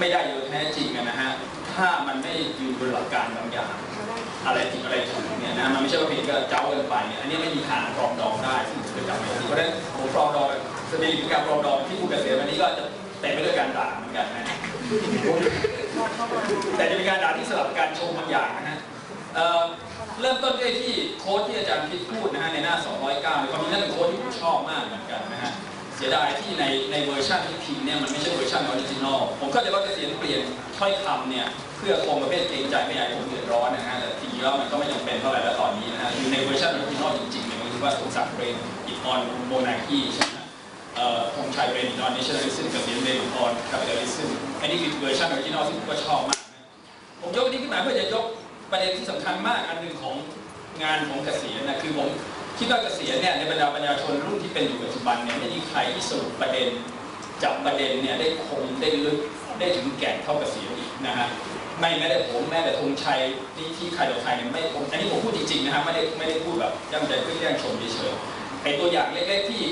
ไม่ได้โดยแท้จริงนะฮะถ้ามันไม่ยืนบนหลักการบางอย่างอะไรผิดอะไรถูกเนี่ยนะมันไม่ใช่ว่าเพียงก็เจ้าเกินไปเนี่ยอันนี้ไม่มีทางปรองดองได้ซึ่งจะจำไม่ได้เพราะฉะนั้นผมปรองดองสตรีคือการปรองดองที่ผู้เกษียณวันนี้ก็จะเต็มไปด้วยการด่าเหมือนกันนะแต่จะเป็นการด่าที่สลับการชมบางอย่างนะฮะเเริ่มต้นด้วยที่โค้ดที่อาจารย์พิษพูดนะฮะในหน้า 209ในความจริงนั่นเป็นโค้ดที่ผมชอบมากเหมือนกันนะฮะ สียดายที่ในในเวอร์ชันที่พิมพ์เนี่ยมันไม่ใช่เวอร์ชันออริจินอลผมเข้าใจว่าเกษียณเปลี่ยนถ้อยคำเนี่ยเพื่อคงประเภทเกรงใจไม่อยากให้ผมเดือดร้อนนะฮะแต่จริงๆแล้วมันก็ไม่จำเป็นเท่าไหร่แล้วตอนนี้นะฮะอยู่ในเวอร์ชันออริจินอลจริงๆเนี่ยมันคือว่าสมศักดิ์เรนอิออนโมนาคีใช่ไหมเอ่อธงชัยเรนอิออนเนชั่นแนลิซึมกับเสียนเรนอิออนคาปิตอลิซึมอันนี้คือเวอร์ชันออริจินอลที่ผมก็ชอบมากนะผมยกอันนี้ขึ้นมาเพื่อจะยกประเด็นที่สำคัญมากอันหนึ่งของงานของเกษียณนะคือผม คิดว่าเกษียณเนี่ยในบรรดาประชาชนรุ่นที่เป็นอยู่ปัจจุบันเนี่ยไม่มีใครที่สรุปประเด็นจับประเด็นเนี่ยได้คมได้ลึกได้ถึงแก่นเท่าเกษียณอีกนะฮะไม่แม้แต่ผมแม้แต่ธงชัยที่ที่ใครต่อใครเนี่ยไม่ผมอันนี้ผมพูดจริงๆนะฮะไม่ได้ไม่ได้พูดแบบย่ำใจเพื่อแย่งชมเฉยๆไอตัวอย่างเล็กๆที่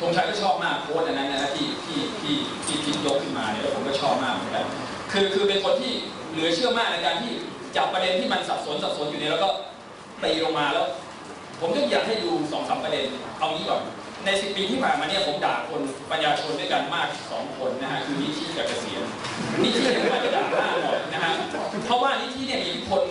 ธงชัยก็ชอบมากโค้ดอันนั้นนะที่ที่ที่ที่พิมยกขึ้นมาเนี่ยแล้วผมก็ชอบมากเหมือนกันคือคือเป็นคนที่เหลือเชื่อมากในการที่จับประเด็นที่มันสับสนสับสนอยู่เนี่ยแล้วก็ตีลงมาแล้ว ผมก็อยากให้ดูสองสามประเด็นเอางี้ก่อนในสิบปีที่ผ่านมาเนี่ยผมด่าคนปัญญาชนด้วยกันมากสองคนนะฮะคือนิธิกับเกษียณนิธิเนี่ยมาจะด่ามากหน่อยนะฮะเพราะว่านิธิเนี่ยมีอิทธิพล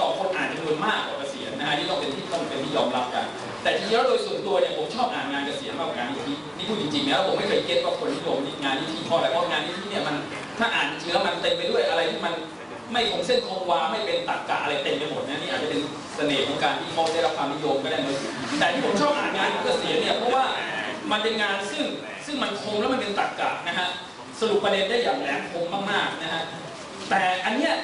ต่อคนอ่านจำนวนมากกว่าเกษียณนะฮะนี่ต้องเป็นที่ต้องเป็นที่ยอมรับกัน แต่ทีนี้แล้วโดยส่วนตัวเนี่ยผมชอบอ่านงานเกษียณมากกว่างานนิธินี่พูดจริงๆนะแล้วผมไม่เคยเก็ตว่าคนนิยมงงานนิธิเพราะอะไรเพราะงานนิธิเนี่ยมันถ้าอ่านจริงแล้วมันเต็มไปด้วยอะไรที่มัน ไม่คงเส้นคงวาไม่เป็นตรรกะอะไรเต็มไปหมดนะนี่อาจจะเป็นเสน่ห์ของการที่เขาได้รับความนิยมก็ได้นะแต่ที่ผมชอบอ่านงานของเกษียณเนี่ยเพราะว่ามันเป็นงานซึ่งซึ่งมันคงแล้วมันเป็นตรรกะนะฮะสรุปประเด็นได้อย่างแหลมคมมากๆนะฮะแต่อันเนี้ย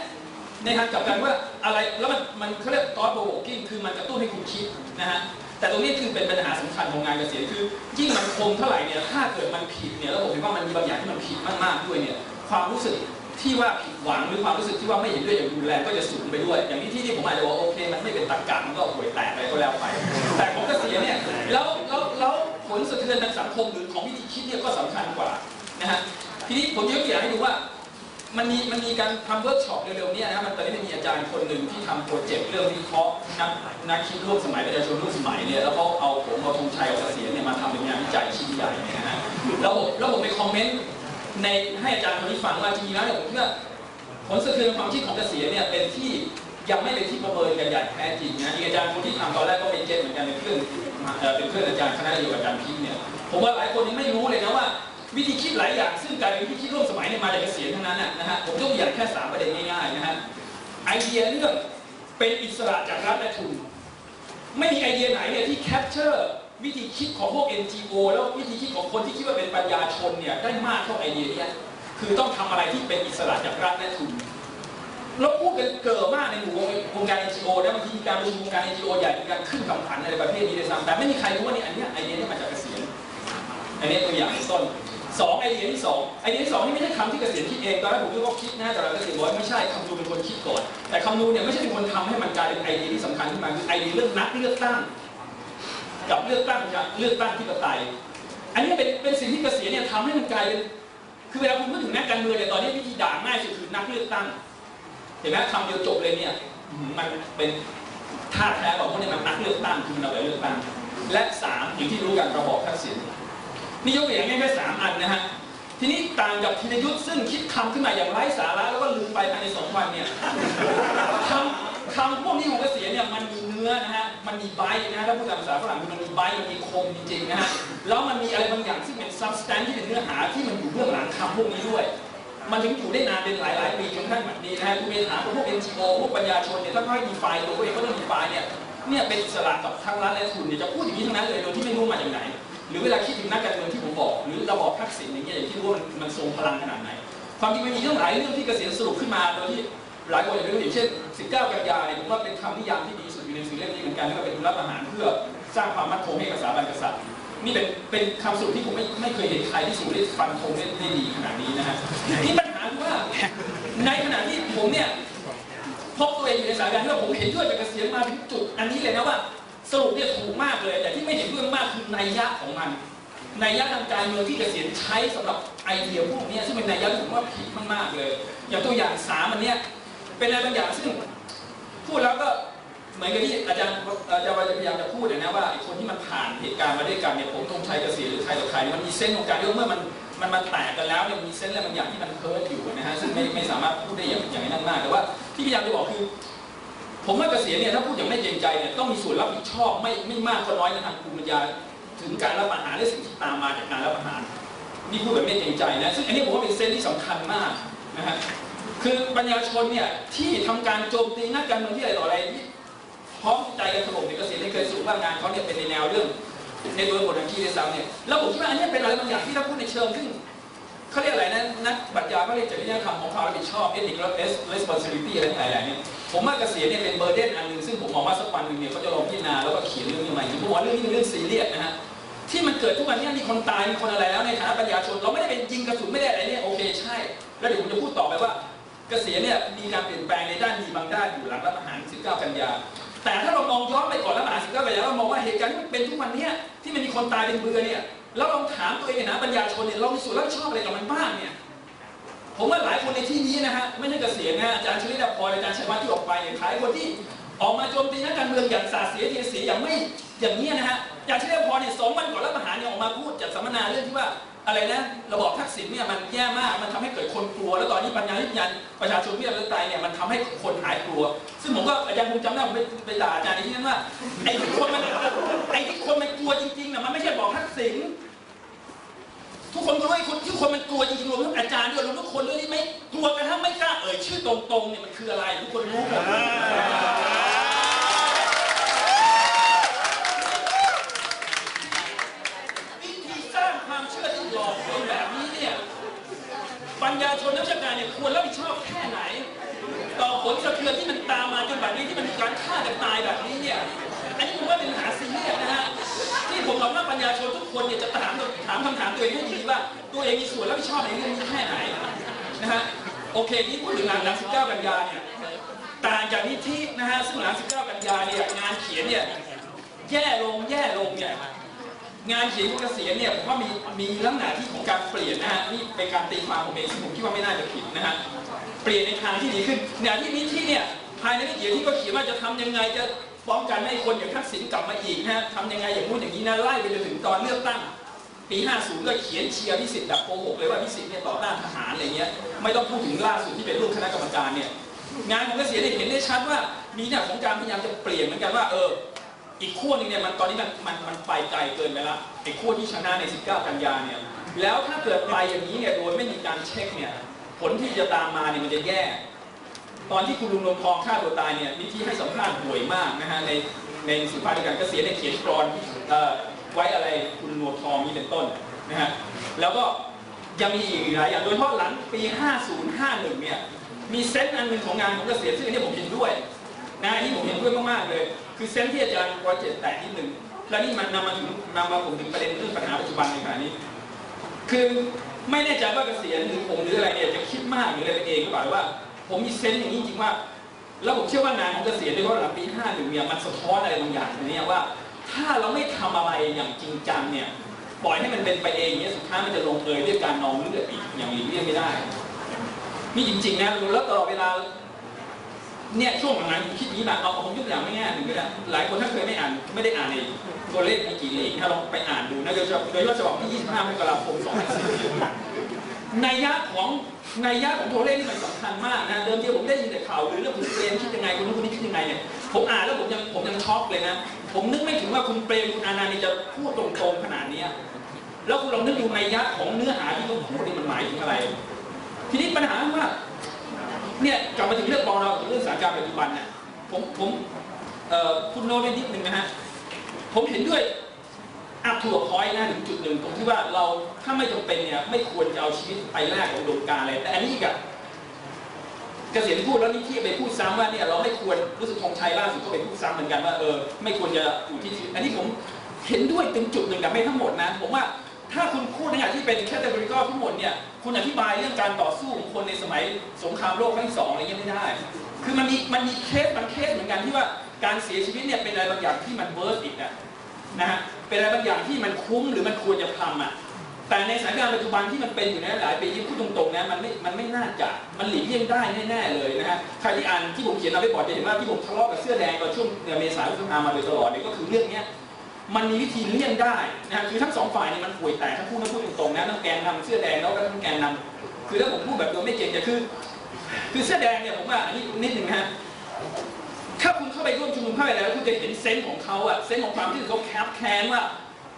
ในทางกลับกันว่าอะไรแล้วมันมันเขาเรียก thought provoking คือมันกระตุ้นให้คุณคิดนะฮะแต่ตรงนี้คือเป็นปัญหาสำคัญของงานเกษียณคือ ยิ่งมันคมเท่าไหร่เนี่ยถ้าเกิดมันผิดเนี่ยแล้วผมเห็นว่ามันมีบางอย่างที่มันผิดมากๆด้วยเนี่ยความรู้สึก ที่ว่าผิดหวังหรือความรู้สึกที่ว่าไม่เห็นด้วยอย่างรุนแรงก็จะสูงไปด้วย อย่างนี้ที่ที่ผมอาจจะบอกว่าโอเค มันไม่เป็นตรรกะมันก็ห่วยแตกอะไรก็แล้วไป แต่ของเกษียเนี่ยแล้วแล้วแล้วผลสะเทือนทางสังคมหรือของวิธีคิดเนี่ยก็สำคัญกว่านะฮะทีนี้ผมยกตัวอย่างให้ดูว่ามันมีมันมีการทำเวิร์กช็อปเร็วๆเนี้นะมันตอนนี้มันมีอาจารย์คนหนึ่งที่ทำโปรเจกต์เรื่องวิเคราะห์นักนักคิดร่วมสมัยประชาชนร่วมสมัยเนี่ยแล้วเขาเอาผมเอาธงชัยเอาเกษียเนี่ยมาทำเป็นงานวิจัยชิ้นใหญ่เนี่ยนะฮะแล้วผมแล้วผมไปคอมเมนต์ ในให้อาจารย์คนนี้ฟังว่าจริงๆแล้วเนี่ยผมคิดว่าผลสะเทือนความคิดของเกษียณเนี่ยเป็นที่ยังไม่เป็นที่ประเมินกันอย่างแท้จริงนะอาจารย์คนที่ทำตอนแรกก็เป็นเจนเหมือนกันเป็นเพื่อนเอ่อเป็นเพื่อนอาจารย์คณะเดียวกับอาจารย์พิมเนี่ยผมว่าหลายคนยังไม่รู้เลยนะว่า วิธีคิดหลายอย่างซึ่งกลายเป็นวิธีคิดร่วมสมัยเนี่ยมาจากเกษียณทั้งนั้นนะนะฮะผมยกตัวอย่างแค่สามประเด็นง่ายๆนะฮะไอเดียเรื่องเป็นอิสระจากรัฐและทุนไม่มีไอเดียไหนเนี่ยที่แคปเจอร์ วิธีคิดของพวก NGO แล้ววิธีคิดของคนที่คิดว่าเป็นปัญญาชนเนี่ยได้มากเท่าไอเดียเนี้ยคือต้องทำอะไรที่เป็นอิสระจากรัฐและทุนเราพูดกันเกิดมากในหมู่วงการ NGO นะบางทีมีการประชุมวงการ NGO ใหญ่มีการขึ้นคำขวัญอะไรประเภทนี้เลยซ้ำแต่ไม่มีใครรู้ว่านี่อันนี้ไอเดียนี้มาจากเกษียณอันนี้ตัวอย่างต้นสองไอเดียที่สองไอเดียที่สองนี่ไม่ใช่คำที่เกษียณคิดเองตอนแรกผมคิดว่าคิดนะแต่เราเกษียณบอกว่าไม่ใช่คำนูเป็นคนคิดก่อนแต่คำนูเนี่ยไม่ใช่เป็นคนทำให้มันกลายเป็นไอเดียที่สำคัญขึ้นมาคือไอเดียเรื่องนักเลือกตั้ง กับเลือกตั้งกับเลือกตั้งที่ปไตย อันนี้เป็นเป็นสิ่งที่เกษียณเนี่ยทำให้มันกลายเป็นคือเวลาคุณพูดถึงนักการเมืองเนี่ยตอนนี้วิธีด่าง่ายสุดคือนักเลือกตั้ง เห็นไหมคำเดียวจบเลยเนี่ยมันเป็นท่าแท้ของพวกนี้มันนักเลือกตั้งคือมันเอาไปเลือกตั้ง และสามอย่างที่รู้กันระบอบทักษิณนี่ยกตัวอย่างง่ายแค่สามอันนะฮะทีนี้ต่างกับธีรยุทธ์ซึ่งคิดคำขึ้นมาอย่างไร้สาระแล้วก็ลืมไปภายในสองวันเนี่ยคำคำพวกนี้ของเกษียณเนี่ยมันมีเนื้อนะฮะ มันมีไบต์นะฮะถ้าพูดตามภาษาฝรั่งคือมันมีไบต์มันมีคมจริงๆนะฮะแล้วมันมีอะไรบางอย่างที่เป็น substance ที่เป็นเนื้อหาที่มันอยู่เบื้องหลังคำพวกนี้ด้วย มันถึงอยู่ได้นานเป็นหลายๆปีจนกระทั่งแบบนี้นะฮะคุณไปถามพวก NGO พวกปัญญาชนเนี่ยถ้าเขาให้ดีไฟตัวเองก็ต้องดีไฟเนี่ยเนี่ยเป็นอิสระกับทางรัฐและทุนเนี่ยจะพูดอย่างนี้ทั้งนั้นเลยโดยที่ไม่รู้มาจากไหน หรือเวลาคิดถึงนักการเมืองที่ผมบอก หรือระบอบทักษิณอย่างเงี้ยอย่างที่รู้ว่ามันมันทรงพลังขนาดไหนความจริงมันมีเรื่องหลายเรื่องที่เกษียณสรุปขึ้นมาโดยที่ หลายคนอาจจะรู้อย่างเช่น 19 กันยายนผมว่าเป็นคำนิยามที่ดีสุดอยู่ในหนังสือเล่มนี้เหมือนกันที่ว่าเป็นรัฐประหารเพื่อสร้างความมั่นคงให้กับสถาบันกษัตริย์นี่เป็นเป็นคำสรุปที่ผมไม่ไม่เคยเห็นใครที่สรุปได้ฟันธงได้ได้ดีขนาดนี้นะฮะนี่ปัญหาคือว่าในขณะที่ผมเนี่ยพบตัวเองอยู่ในสานการที่ว่าผมเห็นด้วยกับเกษียณมาถึงจุดอันนี้เลยนะว่าสรุปเนี่ยถูกมากเลย แต่ที่ไม่เห็นด้วยมากคือนัยยะของมันนัยยะทางการเมืองที่เกษียณใช้สำหรับไอเดียพวกนี้ซึ่งเป็นนัยยะที่ผมว่าผิดมากๆเลย อย่างตัวอย่างสามอันเนี้ย เป็นอะไรบางอย่างซึ่งพูดแล้วก็เหมือนกับที่อาจารย์อาจารย์พยายามจะพูดนะว่าคนที่มันผ่านเหตุการณ์มาด้วยกันเนี่ยผมธงชัยเกษียหรือใครต่อใครมันมีเส้นของการที่ว่าเมื่อมันมันมาแตกกันแล้วเนี่ยมันมีเส้นอะไรบางอย่างที่มันเคิร์ฟอยู่นะฮะซึ่งไม่ไม่สามารถพูดได้อย่างอย่างนั้นมากแต่ว่าที่พยายามจะบอกคือ ผมว่าเกษียณเนี่ยถ้าพูดอย่างไม่เกรงใจเนี่ยต้องมีส่วนรับผิดชอบไม่ไม่มากก็น้อยในทางภูมิปัญญาถึงการรับประหารและสิ่งที่ตามมาจากการรับประหารนี่พูดแบบไม่เกรงใจนะซึ่งอันนี้ผมว่าเป็นเส้นที่สำคัญมากนะฮะ คือปัญญาชนเนี่ยที่ทำการโจมตีนักการเมืองที่อะไรต่ออะไรที่พร้อมใจกันถล่มเนี่ยเกษียณเนี่เคยสรุปว่างานเขาเนี่ยเป็นในแนวเรื่อง ในตัวบทบัญชีในซ้ำเนี่ยแล้วผมคิดว่าอันนี้เป็นอะไรบางอย่างที่ถ้าพูดในเชิงซึ่งเขาเรียกอะไรนะนักปรัชญาเขาเรียกจริยธรรมของควารับผิดชอบ ethic responsibility อะไรหลายๆเนี่ยผมว่าเกษียณเนี่ยเป็นเบอร์เดนอันหนึ่งซึ่งผมมองว่าสักวันหนึ่งเนี่ยเขาจะลองพิจารณาแล้วก็เขียนเรื่องนี้มาอีกผมว่าเรื่องนี้เป็นเรื่องซีเรียสนะฮะที่มันเกิดทุกวันนี้มีคนตายมีคนอะไรแล้วในฐานะปัญญาชนเราไม่ได้เป็นยิงกระสุนไม่ได้อะไรเนี่ยโอเคใช่ แล้วเดี๋ยวผมจะพูดต่อไปว่า เกษียณเนี่ยมีการเปลี่ยนแปลงในด้านดีบางด้านอยู่หลังรัฐประหาร 19 กันยา แต่ถ้าเรามองย้อนไปก่อนรัฐประหาร 19 กันยาเรามองว่าเหตุการณ์ที่มันเป็นทุกวันนี้ที่มันมีคนตายเป็นเบือเนี่ยแล้วลองถามตัวเองนะปัญญาชนเนี่ยเรามีส่วนรับผิดชอบอะไรกับมันบ้างเนี่ยผมว่าหลายคนในที่นี้นะฮะไม่ใช่เกษียณนะอาจารย์ชลิดาพรอาจารย์ชัยวัฒน์ที่ออกไปเนี่ยหลายคนที่ออกมาโจมตีนักการเมืองอย่างสาเสียเทเสียอย่างไม่อย่างนี้นะฮะอาจารย์ชลิดาพรเนี่ยสองวันก่อนรัฐประหารเนี่ยออกมาพูดจัดสัมมนาเรื่องที่ว่า อะไรนะระบอบทักษิณเนี่ยมันแย่มากมันทำให้เกิดคนกลัว แล้วตอนนี้ปัญญาวิทยาประชาชนที่เราตายเนี่ยมันทำให้คนหายกลัว ซึ่งผมก็อาจารย์คงจำได้ผมไปไปด่าอาจารย์ในที่นั้นว่าไอ้ที่คนมันไอ้ที่คนมันกลัวจริงๆน่ะมันไม่ใช่บอกทักษิณทุกคนรู้ไอ้คนที่คนมันกลัวจริงๆรวมทั้งอาจารย์ด้วยรวมทุกคนด้วยนี่ไม่กลัวกันทั้งไม่กล้าเอ่ยชื่อตรงๆเนี่ยมันคืออะไร ทุกคนรู้หมดวิธีสร้างความเชื่อที่หลอกลวงแบบนี้เนี่ยปัญญาชนนักวิชาการเนี่ยควรรับผิดชอบแค่ไหน ต่อผลสะเทือนที่มันตามมาจนแบบนี้ที่มันมีการฆ่ากันตายแบบนี้เนี่ยอันนี้ผมว่าเป็นปัญหาซีเรียสนะฮะที่ผมหวังว่าปัญญาชนทุกคนเนี่ยจะ ถามคำถามตัวเองให้ดีว่า ตัวเองมีส่วนรับผิดชอบในเรื่องนี้แค่ไหนนะฮะโอเคที่พูดถึงหลังหลัง19 กันยาเนี่ยต่างจากนิธินะฮะซึ่งหลัง19 กันยาเนี่ยงานเขียนเนี่ยแย่ลงแย่ลงเนี่ยงานเขียนของเกษียณเนี่ยผมว่ามีมีลักษณะที่ของการเปลี่ยนนะฮะนี่เป็นการตีความผมเองซึ่งผมคิดว่าไม่น่าจะผิดนะฮะเปลี่ยนในทางที่ดีขึ้นเนี่ยที่นี้ที่เนี่ยภายในไม่กี่ที่ก็เขียนว่าจะทำยังไงจะป้องกันให้คนอย่างทักษิณกลับมาอีกนะฮะทำยังไงอย่างนู้นอย่างนี้นะไล่ไปจนถึงตอนเลือกตั้ง ปี 50 ก็เขียนเชียร์พิสิทธิ์แบบโกหกเลยว่าพิสิทธิ์เนี่ยต่อต้านทหารอะไรเงี้ยไม่ต้องพูดถึงล่าสุดที่เป็นรูปคณะกรรมการเนี่ยงานของเกษียณเนี่ยเห็นได้ชัดว่ามีเนี่ยของการพยายามจะเปลี่ยนเหมือนกันว่าเอออีกขั้วหนึงเนี่ยมันตอนนี้มันมันมันไปไกลเกินไปละไอ้ขั้วที่ชนะใน 19 กันยาเนี่ยแล้วถ้าเกิดไปอย่างนี้เนี่ยโดยไม่มีการเช็คเนี่ยผลที่จะตามมาเนี่ยมันจะแย่ ตอนที่คุณลุงนวลทองฆ่าตัวตายเนี่ยนิธิให้สัมภาษณ์ห่วยมากนะฮะในในสุภาพในการเกษียณในเขียนกรอนเอ่อ ไว้อะไรคุณนวลทองนี้เป็นต้นนะฮะแล้วก็ยังมีอีกหลายอย่างโดยเฉพาะหลังปี 5051 เนี่ย มีเซนต์อันหนึ่งของงานของเกษียณซึ่งอันนี้ผมเห็นด้วยนะที่ผมเห็นด้วยมากๆเลย คือเซนส์ที่อาจารย์วอเจ็ดแตกนิดหนึ่งและนี่มันนำมาถึงนำมาผมถึงประเด็นเรื่องปัญหาปัจจุบันในขณะนี้ คือไม่แน่ใจว่าเกษียณหรือผมหรืออะไรเนี่ยจะคิดมากหรืออะไรเองหรือเปล่าว่า ผมมีเซนส์อย่างนี้จริงว่า แล้วผมเชื่อว่างานของเกษียณโดยเฉพาะหลังปีห้าหนึ่งเนี่ยมันสะท้อนอะไรบางอย่างตรงนี้ว่า ถ้าเราไม่ทำอะไรอย่างจริงจังเนี่ย ปล่อยให้มันเป็นไปเองเนี่ยสุดท้ายมันจะลงเอยด้วยการนองเลือดอีกอย่างหลีกเลี่ยงไม่ได้ นี่จริงๆนะแล้วตลอดเวลา เนี่ยช่วงหลังๆผมคิดอย่างนี้แบบเอาผมยกตัวอย่างไม่ง่ายหนึ่งก็ได้หลายคนถ้าเคยไม่อ่านไม่ได้อ่านในตัวเลขมีกี่เลขถ้าลองไปอ่านดูนะโดยเฉพาะโดยเฉพาะฉบับที่25มกราคม2014นัยยะของนัยยะของตัวเลขนี่มันสำคัญมากนะเดิมทีผมได้ยินแต่ข่าวหรือเรื่องคุณเปรมคิดยังไงคุณนู้นคนนี้คิดยังไงเนี่ย ผมอ่านแล้วผมยังผมยังช็อกเลยนะ ผมนึกไม่ถึงว่าคุณเปรมคุณอานันต์นี่จะพูดตรงๆขนาดนี้แล้วคุณลองนึกดูในยยะของเนื้อหาที่เขาพูดนี่มันหมายถึงอะไร ทีนี้ปัญหาว่า เนี่ยกลับมาถึงเรื่องปองเราถึงเรื่องสถานการณ์ปัจจุบันเนี่ยผมผมคุณโน้ตไปนิดนึงนะฮะผมเห็นด้วยอัพทัวร์พอยต์นะถึงจุดหนึ่งตรงที่ว่าเราถ้าไม่จำเป็นเนี่ยไม่ควรจะเอาชีวิตไปแลกกับอุดมการอะไรแต่อันนี้กับ เกษียณพูดแล้วนี่ที่ไปพูดซ้ำว่าเนี่ยเราไม่ควรรู้สึกธงชัยล่าสุดก็ไปพูดซ้ำเหมือนกันว่าเออไม่ควรจะอยู่ที่อันนี้ผมเห็นด้วยถึงจุดหนึ่งแต่ไม่ทั้งหมดนะผมว่าถ้าคุณพูดในอย่างที่เป็นแคตตาล็อกทั้งหมดเนี่ยคุณอธิบายเรื่องการต่อสู้ของคนในสมัยสงครามโลกครั้งที่สองอะไรเงี้ยไม่ได้ คือมันมีมันมีเคสบางเคสเหมือนกันที่ว่าการเสียชีวิตเนี่ยเป็นอะไรบางอย่างที่มันเวิร์สอีกนะนะฮะเป็นอะไรบางอย่างที่มันคุ้มหรือมันควรจะทำอะ แต่ในสถานการณ์ปัจจุบันที่มันเป็นอยู่ในหลายปีที่พูดตรงๆนะมันไม่มันไม่น่าจะมันหลีกเลี่ยงได้แน่ๆเลยนะฮะใครที่อ่านที่ผมเขียนเอาไว้บอร์ดจะเห็นว่าที่ผมทะเลาะกับเสื้อแดงตอนช่วงเมษาพฤษภามาโดยตลอดเนี่ยก็คือเรื่องเนี้ยมันมีวิธีเลี่ยงได้นะฮะคือทั้งสองฝ่ายเนี่ยมันป่วยแตกถ้าพูดนะพูดตรงๆนะทั้งแกนนำเสื้อแดงแล้วก็ทั้งแกนนำคือถ้าผมพูดแบบโดยไม่เก่งจะคือ คือเสื้อแดงเนี่ยผมว่าอันนี้นิดหนึ่งฮะถ้าคุณเข้าไปร่วมชุมนุมเข้าไปแล้วคุณจะเห็นเซนส์ของเขาอะเซนส์ของความที่เขาแคบแค้นว่า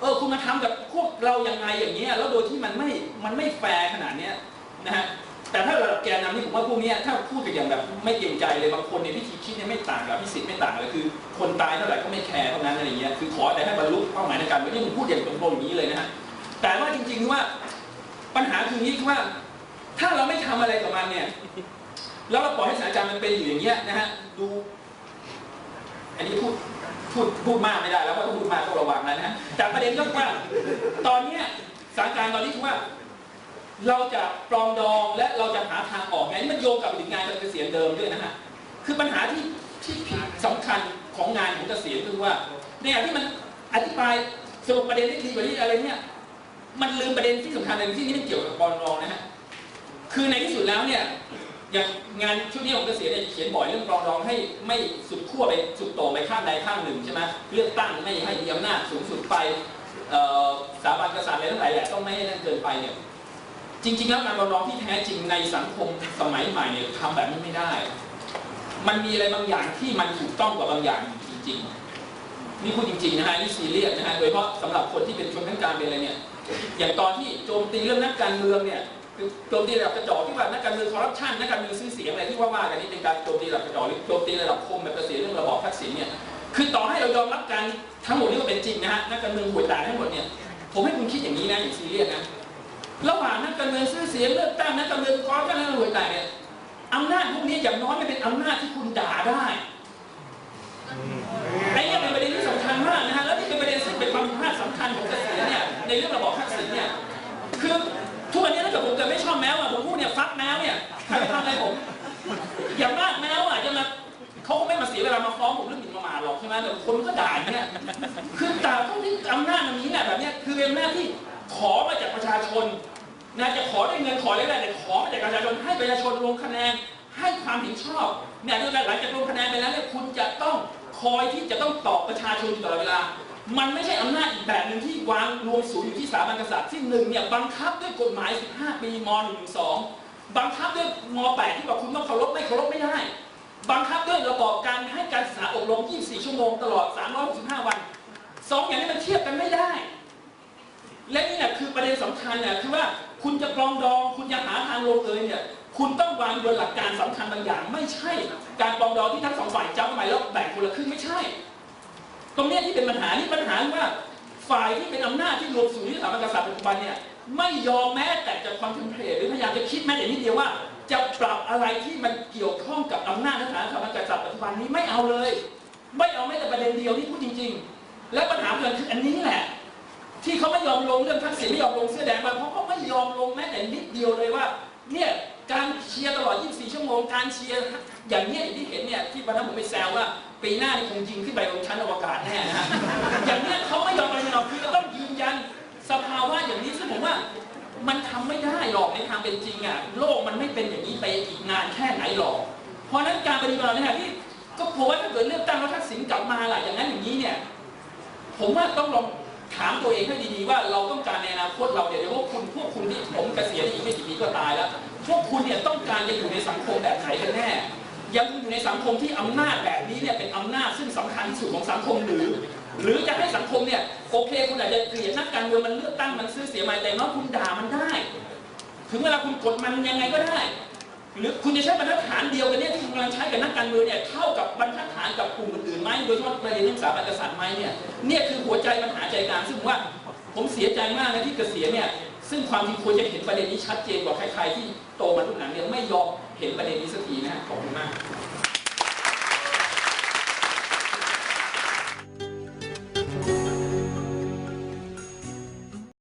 เออคุณมาทำกับพวกเรายังไงอย่างเงี้ยแล้วโดยที่มันไม่มันไม่แฟร์ขนาดเนี้ยนะฮะแต่ถ้าระดับแกนนำนี่ผมว่าพวกนี้ถ้าพูดกันอย่างแบบไม่เกรงใจเลยบางคนเนี่ยวิธีคิดเนี่ยไม่ต่างกับพิสิทธิ์ไม่ต่างเลยคือ คนตายเท่าไหร่ก็ไม่แคร์เท่านั้นอะไรเงี้ยคือขอแต่ให้บรรลุเป้าหมายในการวันนี้ผมพูดอย่างตรงๆอย่างนี้เลยนะฮะแต่ว่าจริงๆว่าปัญหาคืออย่างนี้คือว่า ถ้าเราไม่ทำอะไรกับมันเนี่ยแล้วเราปล่อยให้สถานการณ์มันเป็นอยู่อย่างเงี้ยนะฮะดู อันนี้พูด พูดพูดมากไม่ได้แล้วเพราะพูดมากต้องระวังนะนะฮะแต่ประเด็นก็คือว่า ตอนเนี้ยสถานการณ์ตอนนี้คือว่า เราจะปรองดองและเราจะหาทางออกไงนี่มันโยงกับถึงงานเกษียณเดิมด้วยนะฮะคือปัญหาที่ที่สำคัญของงานของเกษียณคือว่าในขณะที่มันอธิบายสรุปประเด็นได้ดีกว่านี้อะไรเนี่ย มันลืมประเด็นที่สำคัญในที่นี้มันเกี่ยวกับปรองดองนะฮะคือในที่สุดแล้วเนี่ย อย่างงานชุดนี้ของเกษียณเนี่ยเขียนบ่อยเรื่องปรองดองให้ไม่สุดขั้วไปสุดโต่งไปข้างใดข้างหนึ่งใช่ไหมเลือกตั้งไม่ให้มีอำนาจสูงสุดไปสถาบันกษัตริย์อะไรทั้งหลายแหละต้องไม่ให้นั่นเกินไปเนี่ยจริงๆแล้วการปรองดองที่แท้จริงในสังคมสมัยใหม่เนี่ยทำแบบนี้ไม่ได้ มันมีอะไรบางอย่างที่มันถูกต้องกว่าบางอย่างจริง ๆ นี่พูดจริงๆนะฮะนี่ซีเรียสนะฮะโดยเฉพาะสำหรับคนที่เป็นชนชั้นกลางเป็นอะไรเนี่ยอย่างตอนที่โจมตีเรื่องนักการเมืองเนี่ย คือโจมตีระดับกระจอกที่ว่านักการเมืองคอร์รัปชันนักการเมืองซื้อเสียงอะไรที่ว่าว่ากันนี่เป็นการโจมตีระดับกระจอกหรือโจมตีระดับคมแบบกระเสียเรื่องระบอบทักษิณเนี่ยคือต่อให้เรายอมรับการทั้งหมดนี่ก็เป็นจริงนะฮะนักการเมืองห่วยแตกทั้งหมดเนี่ยผมให้คุณคิดอย่างนี้นะอย่างซีเรียสนะระหว่างนักการเมืองซื้อเสียงเลือกตั้งนักการเมืองคอร์รัปชันนักการเมืองห่วยแตกเนี่ยอำนาจพวกนี้อย่างน้อยมันเป็นอำนาจที่คุณด่าได้ไอ้เนี่ยเป็นประเด็นที่สำคัญมากนะฮะแล้วนี่เป็นประเด็นซึ่งเป็นความผิดพลาดสำคัญของเกษียณเนี่ยในเรื่องระบอบทักษิณเนี่ยคือทุกวันนี้ถ้า เกิดผมเกิดไม่ชอบแมวอะผมพูดเนี่ยฟักแมวเนี่ยใครทำอะไรผมอย่างมากแมวอะจะมาเขาก็ไม่มาเสียเวลามาฟ้องผมเรื่องหมิ่นประมาทหรอกใช่ไหมแต่คนก็ด่าอย่างเนี่ยคือแต่ต้องที่อำนาจอันนี้แหละแบบเนี้ยคือเป็นอำนาจที่ขอมาจากประชาชนนะจะขอได้เงินขอได้อะไรแต่ขอมาจากประชาชนให้ประชาชนลงคะแนนให้ความเห็นชอบเนี่ยด้วยกันหลังจากลงคะแนนไปแล้วเนี่ยคุณจะต้องคอยที่จะต้องตอบประชาชนตลอดเวลา มันไม่ใช่อำนาจอีกแบบหนึ่งที่วางรวมศูนย์อยู่ที่สถาบันกษัตริย์ที่หนึ่งเนี่ยบังคับด้วยกฎหมาย 15 ปีม .112 บังคับด้วยม .8 ที่บอกคุณต้องเคารพไม่เคารพไม่ได้ บังคับด้วยระบอบการให้การศึกษาอบรม 24 ชั่วโมงตลอด 365 วันสองอย่างนี้มันเทียบกันไม่ได้ และนี่แหละคือประเด็นสำคัญเนี่ยคือว่าคุณจะปรองดอง คุณจะหาทางลงเอยเนี่ยคุณต้องวางบนหลักการสำคัญบางอย่าง ไม่ใช่ การปรองดองที่ทั้งสองฝ่ายจ้ากันไปแล้วแบ่งคนละครึ่งไม่ใช่ ตรงนี้ที่เป็นปัญหานี่ปัญหาว่าฝ่ายที่เป็นอำนาจที่รวมสู่ที่สถาบันกษัตริย์ปัจจุบันเนี่ยไม่ยอมแม้แต่จะคอนเทมเพลตหรือพยายามจะคิดแม้แต่นิดเดียวว่า จะปรับอะไรที่มันเกี่ยวข้องกับอำนาจสถาบันกษัตริย์ปัจจุบันนี้ไม่เอาเลย ไม่เอาแม้แต่ประเด็นเดียวที่พูดจริง ๆ และปัญหาเกิดคืออันนี้แหละ ที่เขาไม่ยอมลงเรื่องทักษิณไม่ยอมลงเสื้อแดงมาเพราะเขาไม่ยอมลงแม้แต่นิดเดียวเลยว่าเนี่ยการเชียร์ตลอด 24 ชั่วโมง การเชียร์อย่างเนี้ยอย่างที่เห็นเนี่ยที่วันนั้นผมไปแซวว่า ปีหน้านี่คงยิงขึ้นไปบนชั้นอวกาศแน่นะฮะอย่างเนี้ยเขาไม่ยอมไปหรอกคือจะต้องยืนยันสภาวะอย่างนี้ซึ่งผมว่ามันทำไม่ได้หรอกในทางเป็นจริงอะโลกมันไม่เป็นอย่างนี้ไปอีกนานแค่ไหนหรอก เพราะนั้นการปฏิบัติเนี่ยที่ก็ผมว่าถ้าเกิดเลือกตั้งแล้วทักษิณกลับมาล่ะอย่างนั้นอย่างนี้เนี่ยผมว่าต้องลองถามตัวเองให้ดีๆว่าเราต้องการในอนาคตเราเนี่ยเดี๋ยวพวกคุณพวกคุณที่ผมเกษียณอีกไม่กี่ปีก็ตายแล้ว พวกคุณเนี่ยต้องการจะอยู่ในสังคมแบบไหนกันแน่ ยังอยู่ในสังคมที่อำนาจแบบนี้เนี่ยเป็นอำนาจซึ่งสำคัญที่สุดของสังคมหรือ หรือจะให้สังคมเนี่ยโอเคคุณอาจจะเกลียดนักการเมืองมันเลือกตั้งมันซื้อเสียมาแต่น้อยคุณด่ามันได้ ถึงเวลาคุณกดมันยังไงก็ได้ หรือคุณจะใช้บรรทัดฐานเดียวกันเนี่ยที่กำลังใช้กับนักการเมืองเนี่ยเท่ากับบรรทัดฐานกับกลุ่มอื่นๆไหมโดยเฉพาะประเด็นเรื่องสถาบันกษัตริย์ไหมเนี่ยเนี่ยคือหัวใจปัญหาใจกลางซึ่งผมว่าผมเสียใจมากนะที่เกษียณเนี่ยซึ่งความจริงควรจะเห็นประเด็นนี้ชัดเจนกว่าใครๆที่โตมาทุกหนังเนี่ยไม่ยอม เห็นประเด็นนี้สักทีนะขอบคุณมาก